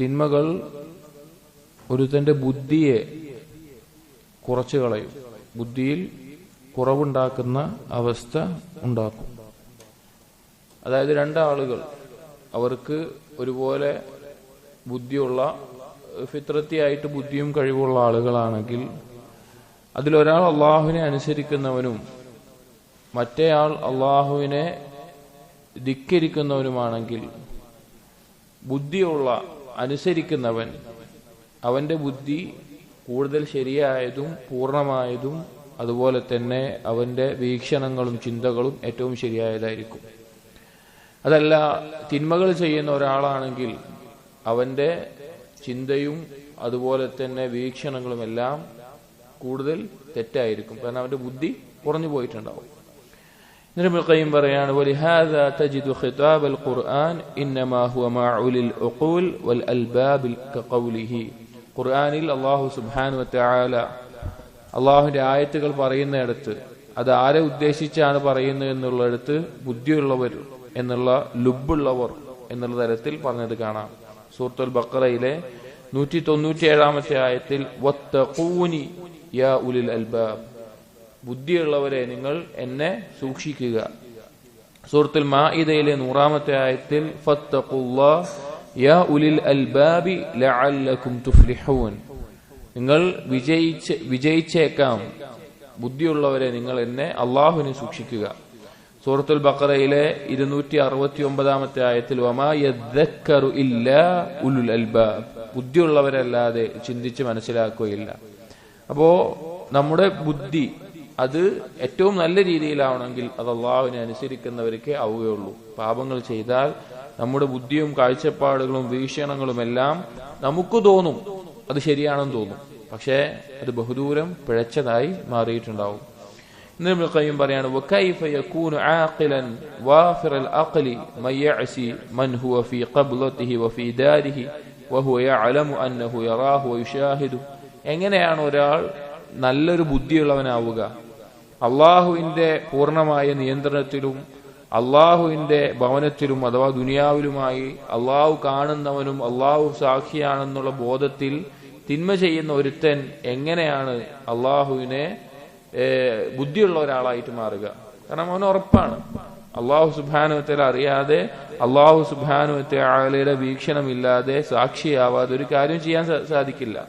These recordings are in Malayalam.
തിന്മകൾ ഒരുത്തന്റെ ബുദ്ധിയെ കുറച്ചു കളയും. ബുദ്ധിയിൽ കുറവുണ്ടാക്കുന്ന അവസ്ഥ ഉണ്ടാക്കും. അതായത് രണ്ടാളുകൾ അവർക്ക് ഒരുപോലെ ബുദ്ധിയുള്ള ഫിത്രത്തിയായിട്ട് ബുദ്ധിയും കഴിവുള്ള ആളുകളാണെങ്കിൽ അതിലൊരാൾ അള്ളാഹുവിനെ അനുസരിക്കുന്നവനും മറ്റേയാൾ അള്ളാഹുവിനെ ധിക്കരിക്കുന്നവനുമാണെങ്കിൽ ബുദ്ധിയുള്ള അനുസരിക്കുന്നവൻ അവന്റെ ബുദ്ധി കൂടുതൽ ശരിയായതും പൂർണമായതും അതുപോലെ തന്നെ അവന്റെ വീക്ഷണങ്ങളും ചിന്തകളും ഏറ്റവും ശരിയായതായിരിക്കും. അതല്ല തിന്മകൾ ചെയ്യുന്ന ഒരാളാണെങ്കിൽ അവന്റെ ചിന്തയും അതുപോലെ തന്നെ വീക്ഷണങ്ങളും എല്ലാം കൂടുതൽ തെറ്റായിരിക്കും. കാരണം അവന്റെ ബുദ്ധി കുറഞ്ഞു പോയിട്ടുണ്ടാവും. എന്നിട്ട് ഖയ്യം പറയാണ് ഖുർആൻ ഇന്നമാ ഹുവ ഉഖൂൽ വൽ കഖൗലിഹി. ഖുർആനിൽ അല്ലാഹു സുബ്ഹാനഹു വ ആയത്തുകൾ പറയുന്നിടത്ത് അത് ആരെ ഉദ്ദേശിച്ചാണ് പറയുന്നത് എന്നുള്ളിടത്ത് ബുദ്ധിയുള്ളവർ എന്നുള്ള ലുബുള്ളവർ എന്നുള്ള തരത്തിൽ പറഞ്ഞത് കാണാം. സൂറത്തുൽ ബക്കറയിലെ നൂറ്റി തൊണ്ണൂറ്റി ഏഴാമത്തെ ആയത്തിൽ യാ അൽബാബ്. ബുദ്ധിയുള്ളവരെ നിങ്ങൾ എന്നെ സൂക്ഷിക്കുക. സൂറത്തുൽ മാഇദയിലെ നൂറാമത്തെ ആയത്തിൽ തുഫ്ലിഹൂൻ. നിങ്ങൾ വിജയിച്ച് വിജയിച്ചേക്കാം. ബുദ്ധിയുള്ളവരെ നിങ്ങൾ എന്നെ അള്ളാഹുവിനെ സൂക്ഷിക്കുക. സൂറത്തുൽ ബക്കറയിലെ ഇരുന്നൂറ്റി അറുപത്തി ഒമ്പതാമത്തെ ആയത്തിൽ ഉലുൽ അൽബാബ്. ബുദ്ധിയുള്ളവരല്ലാതെ ചിന്തിച്ച് മനസ്സിലാക്കുകയില്ല. അപ്പോ നമ്മുടെ ബുദ്ധി അത് ഏറ്റവും നല്ല രീതിയിലാവണമെങ്കിൽ അത് അള്ളാഹുവിനെ അനുസരിക്കുന്നവർക്കേ ആവുകയുള്ളൂ. പാപങ്ങൾ ചെയ്താൽ നമ്മുടെ ബുദ്ധിയും കാഴ്ചപ്പാടുകളും വീക്ഷണങ്ങളും എല്ലാം നമുക്ക് തോന്നും. അത് ശരിയാണെന്ന് തോന്നും. പക്ഷേ അത് ബഹുദൂരം പിഴച്ചതായി മാറിയിട്ടുണ്ടാവും. ഇന്ന് പറയാണ് എങ്ങനെയാണ് ഒരാൾ നല്ലൊരു ബുദ്ധിയുള്ളവനാവുക. അള്ളാഹുവിന്റെ പൂർണമായ നിയന്ത്രണത്തിലും അള്ളാഹുവിന്റെ ഭവനത്തിലും അഥവാ ദുനിയാവിലുമായി അള്ളാഹു കാണുന്നവനും അള്ളാഹു സാക്ഷിയാണെന്നുള്ള ബോധത്തിൽ തിന്മ ചെയ്യുന്ന ഒരുത്തൻ എങ്ങനെയാണ് അള്ളാഹുവിനെ ബുദ്ധിയുള്ള ഒരാളായിട്ട് മാറുക? കാരണം അവന് ഉറപ്പാണ്. അള്ളാഹു സുബാനുവത്തെ അറിയാതെ അള്ളാഹു സുബാനുവത്തെ ആളുടെ വീക്ഷണമില്ലാതെ സാക്ഷിയാവാതെ ഒരു കാര്യം ചെയ്യാൻ സാധിക്കില്ല.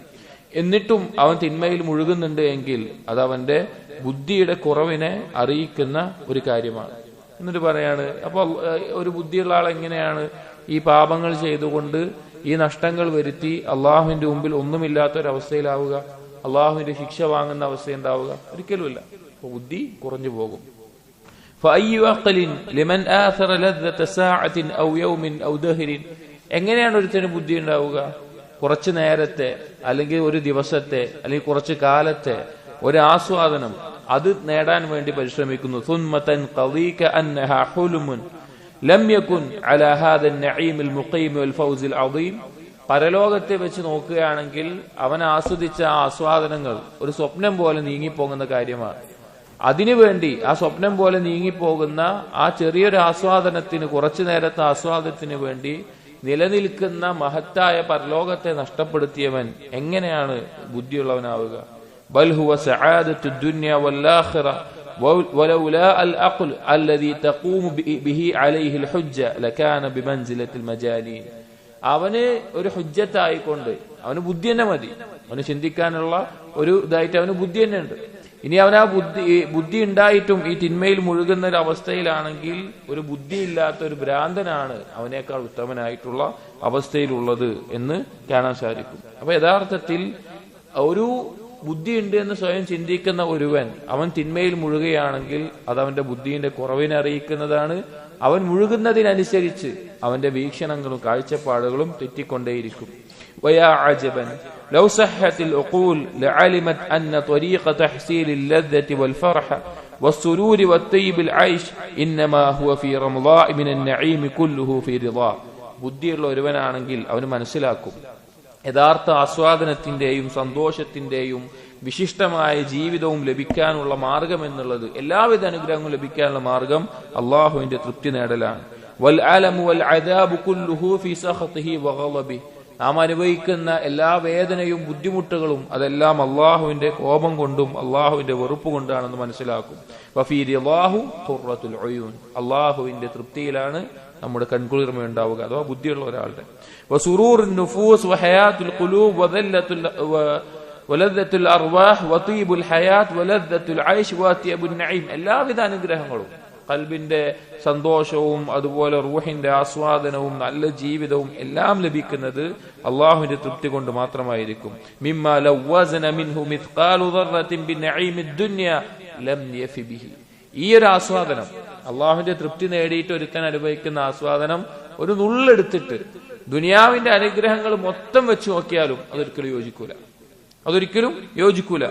എന്നിട്ടും അവൻ തിന്മയിൽ മുഴുകുന്നുണ്ട് എങ്കിൽ അത് അവന്റെ ബുദ്ധിയുടെ കുറവിനെ അറിയിക്കുന്ന ഒരു കാര്യമാണ്. എന്നിട്ട് പറയാണ് അപ്പൊ ഒരു ബുദ്ധിയുള്ള ആൾ എങ്ങനെയാണ് ഈ പാപങ്ങൾ ചെയ്തുകൊണ്ട് ഈ നഷ്ടങ്ങൾ വരുത്തി അള്ളാഹുവിന്റെ മുമ്പിൽ ഒന്നുമില്ലാത്ത ഒരവസ്ഥയിലാവുക അള്ളാഹുവിന്റെ ശിക്ഷ വാങ്ങുന്ന അവസ്ഥ ഉണ്ടാവുക ഒരിക്കലുമില്ല. ബുദ്ധി കുറഞ്ഞു പോകും. എങ്ങനെയാണ് ഒരുത്തിന് ബുദ്ധി ഉണ്ടാവുക? കുറച്ചു നേരത്തെ അല്ലെങ്കിൽ ഒരു ദിവസത്തെ അല്ലെങ്കിൽ കുറച്ച് കാലത്തെ ഒരു ആസ്വാദനം അത് നേടാൻ വേണ്ടി പരിശ്രമിക്കുന്നു. പരലോകത്തെ വെച്ച് നോക്കുകയാണെങ്കിൽ അവൻ ആസ്വദിച്ച ആ ആസ്വാദനങ്ങൾ ഒരു സ്വപ്നം പോലെ നീങ്ങിപ്പോകുന്ന കാര്യമാണ്. അതിനുവേണ്ടി ആ സ്വപ്നം പോലെ നീങ്ങിപ്പോകുന്ന ആ ചെറിയൊരു ആസ്വാദനത്തിന് കുറച്ചു നേരത്തെ ആസ്വാദനത്തിന് വേണ്ടി നിലനിൽക്കുന്ന മഹത്തായ പരലോകത്തെ നഷ്ടപ്പെടുത്തിയവൻ എങ്ങനെയാണ് ബുദ്ധിയുള്ളവനാവുക ബൽഹുവ സആദത്തു ദുനിയ വല്ലാഖിറ ولولا العقل الذي تقوم به عليه الحجة لكان بمنزلة المجانين അവന് ഒരു ഹുജ്ജത്തായിക്കൊണ്ട് അവന് ബുദ്ധി തന്നെ മതി അവന് ചിന്തിക്കാനുള്ള ഒരു ഇതായിട്ട് അവന് ബുദ്ധി തന്നെ ഉണ്ട് ഇനി അവനാ ബുദ്ധി ബുദ്ധി ഉണ്ടായിട്ടും ഈ തിന്മയിൽ മുഴുകുന്ന ഒരു അവസ്ഥയിലാണെങ്കിൽ ഒരു ബുദ്ധി ഇല്ലാത്ത ഒരു ഭ്രാന്തനാണ് അവനേക്കാൾ ഉത്തമനായിട്ടുള്ള അവസ്ഥയിലുള്ളത് എന്ന് കാണാൻ സാധിക്കും. അപ്പൊ യഥാർത്ഥത്തിൽ ഒരു ബുദ്ധി ഉണ്ട് എന്ന് സ്വയം ചിന്തിക്കുന്ന ഒരുവൻ അവൻ തിന്മയിൽ മുഴുകുകയാണെങ്കിൽ അത് അവന്റെ ബുദ്ധിയുടെ കുറവിനെ അറിയിക്കുന്നതാണ്. അവൻ മുഴുകുന്നതിനനുസരിച്ച് അവന്റെ വീക്ഷണങ്ങളും കാഴ്ചപ്പാടുകളും തെറ്റിക്കൊണ്ടേയിരിക്കും. വയാ ആജപൻ لو صحت العقول لعلمت أن طريق تحصيل اللذة والفرح والسرور والطيب العيش إنما هو في رمضاء من النعيم كله في رضا ബുദ്ധിയുള്ള ഒരുവനാണെങ്കിൽ അവന് മനസ്സിലാക്കും യഥാർത്ഥ ആസ്വാദനത്തിന്റെയും സന്തോഷത്തിന്റെയും വിശിഷ്ടമായ ജീവിതവും ലഭിക്കാനുള്ള മാർഗം എന്നുള്ളത് എല്ലാവിധ അനുഗ്രഹങ്ങളും ലഭിക്കാനുള്ള മാർഗം അള്ളാഹുവിന്റെ തൃപ്തി നേടലാണ് നാം അനുഭവിക്കുന്ന എല്ലാ വേദനയും ബുദ്ധിമുട്ടുകളും അതെല്ലാം അള്ളാഹുവിന്റെ കോപം കൊണ്ടും അള്ളാഹുവിന്റെ വെറുപ്പ് കൊണ്ടാണെന്ന് മനസ്സിലാക്കും. അള്ളാഹുവിന്റെ തൃപ്തിയിലാണ് നമ്മുടെ കൺകുളിർമ ഉണ്ടാവുക അഥവാ ബുദ്ധിയുള്ള ഒരാളുടെ. അർവാഹ് വതീബുൽ ഹയാത്ത് ഐഷ് നഈം. എല്ലാവിധ അനുഗ്രഹങ്ങളും കൽബിന്റെ സന്തോഷവും അതുപോലെ റൂഹിന്റെ ആസ്വാദനവും നല്ല ജീവിതവും എല്ലാം ലഭിക്കുന്നത് അള്ളാഹുവിന്റെ തൃപ്തി കൊണ്ട് മാത്രമായിരിക്കും. ഈ ഒരു ആസ്വാദനം അള്ളാഹുവിന്റെ തൃപ്തി നേടിയിട്ട് ഒരുത്തൻ അനുഭവിക്കുന്ന ആസ്വാദനം ഒരു നുള്ളെടുത്തിട്ട് ദുനിയാവിന്റെ അനുഗ്രഹങ്ങൾ മൊത്തം വെച്ച് നോക്കിയാലും അതൊരിക്കലും യോജിക്കൂല. അതൊരിക്കലും യോജിക്കൂല.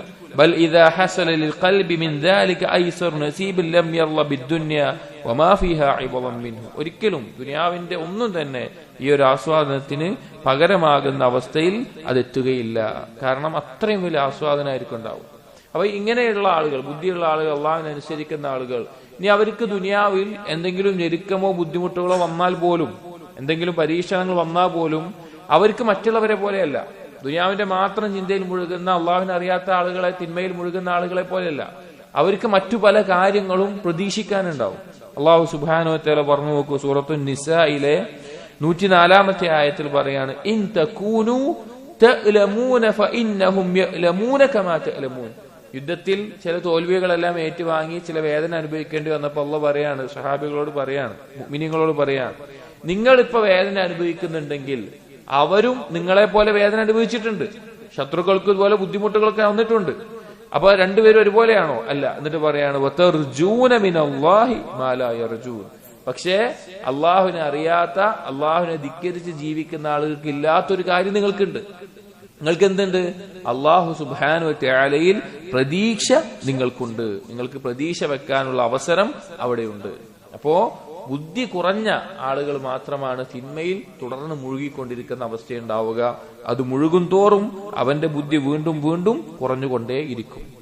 ഒരിക്കലും ദുനിയാവിന്റെ ഒന്നും തന്നെ ഈ ഒരു ആസ്വാദനത്തിന് പകരമാകുന്ന അവസ്ഥയിൽ അതെത്തുകയില്ല. കാരണം അത്രയും വലിയ ആസ്വാദനമായിരിക്കും ഉണ്ടാവും അപ്പൊ ഇങ്ങനെയുള്ള ആളുകൾ ബുദ്ധിയുള്ള ആളുകൾ അള്ളാഹിനനുസരിക്കുന്ന ആളുകൾ ഇനി അവർക്ക് ദുനിയാവിൽ എന്തെങ്കിലും ഞെരുക്കമോ ബുദ്ധിമുട്ടുകളോ വന്നാൽ പോലും എന്തെങ്കിലും പരീക്ഷണങ്ങൾ വന്നാൽ പോലും അവർക്ക് മറ്റുള്ളവരെ പോലെയല്ല. ദുനിയാവിന്റെ മാത്രം ചിന്തയിൽ മുഴുകുന്ന അള്ളാഹുവിനെ അറിയാത്ത ആളുകളെ തിന്മയിൽ മുഴുകുന്ന ആളുകളെ പോലെയല്ല. അവർക്ക് മറ്റു പല കാര്യങ്ങളും പ്രതീക്ഷിക്കാനുണ്ടാവും. അള്ളാഹു സുബാനോ തേല പറഞ്ഞു നോക്കൂ സൂറത്തു നിസയിലെ നൂറ്റിനാലാമത്തെ ആയത്തിൽ പറയാണ് ഇൻ തഅലമൂൻ. യുദ്ധത്തിൽ ചില തോൽവികളെല്ലാം ഏറ്റുവാങ്ങി ചില വേദന അനുഭവിക്കേണ്ടി വന്നപ്പോൾ അള്ള പറയാണ് സഹാബികളോട് പറയാണ് മിനിങ്ങളോട് പറയാണ് നിങ്ങൾ ഇപ്പൊ വേദന അനുഭവിക്കുന്നുണ്ടെങ്കിൽ അവരും നിങ്ങളെ പോലെ വേദന അനുഭവിച്ചിട്ടുണ്ട്. ശത്രുക്കൾക്ക് ഇതുപോലെ ബുദ്ധിമുട്ടുകളൊക്കെ വന്നിട്ടുണ്ട്. അപ്പൊ രണ്ടുപേരും ഒരുപോലെയാണോ? അല്ല എന്നിട്ട് പറയാണ്. പക്ഷേ അള്ളാഹുവിനെ അറിയാത്ത അള്ളാഹുവിനെ ധിക്കരിച്ച് ജീവിക്കുന്ന ആളുകൾക്ക് ഇല്ലാത്തൊരു കാര്യം നിങ്ങൾക്കുണ്ട്. നിങ്ങൾക്ക് എന്തുണ്ട് അള്ളാഹു സുബാനു ത്യാലയിൽ പ്രതീക്ഷ നിങ്ങൾക്കുണ്ട്. നിങ്ങൾക്ക് പ്രതീക്ഷ വെക്കാനുള്ള അവസരം അവിടെയുണ്ട്. അപ്പോ ബുദ്ധി കുറഞ്ഞ ആളുകൾ മാത്രമാണ് തിന്മയിൽ തുടർന്ന് മുഴുകിക്കൊണ്ടിരിക്കുന്ന അവസ്ഥയുണ്ടാവുക. അത് മുഴുകും തോറും അവന്റെ ബുദ്ധി വീണ്ടും വീണ്ടും കുറഞ്ഞുകൊണ്ടേ ഇരിക്കും